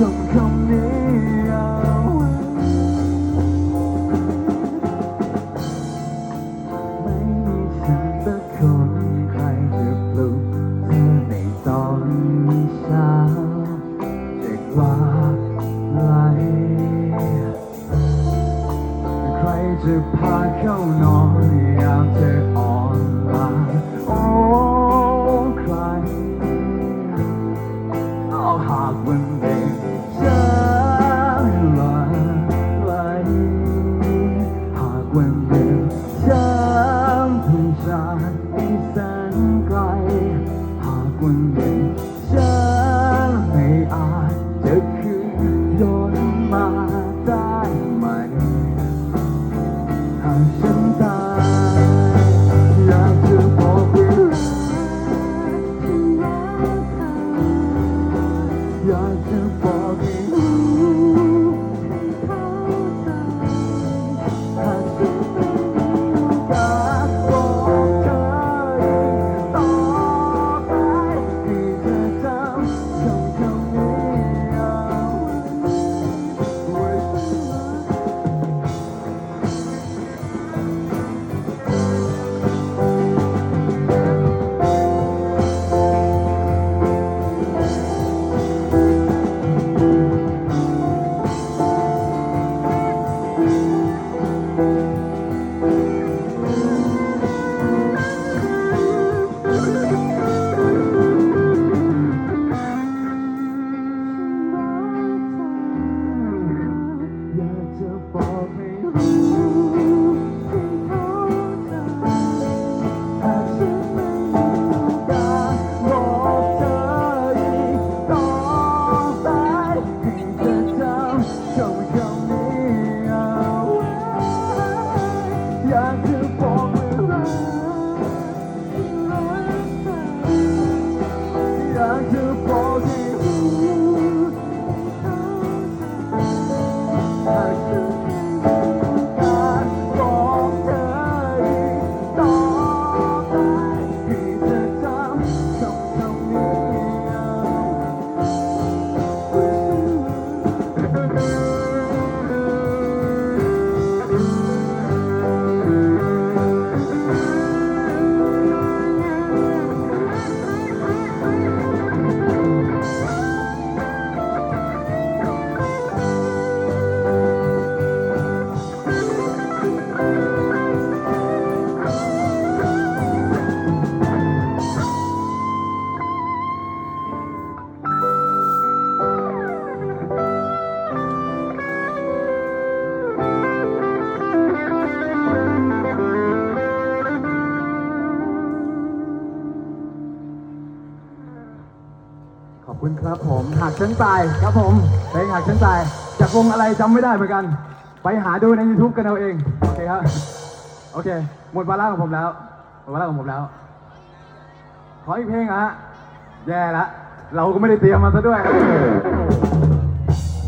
คำนี้เอาไม่มีฉันสักคนใครจะปลุกเธอในตอนเช้าจะาไหใครจะพาเข้านอนยามเธออ่อนล้าโอ้ 下观 Ooh. ขอบคุณครับผมหักเส้นสายครับผมเพลงหักเส้นสายจากวงอะไรจำไม่ได้เหมือนกัน ไปหาดูใน YouTube กันเอาเอง เคครับ โอเค หมดวาระของผมแล้ว หมดวาระของผมแล้ว ขออีกเพลงอะฮะ แย่ละ เราก็ไม่ได้เตรียมมาซะด้วย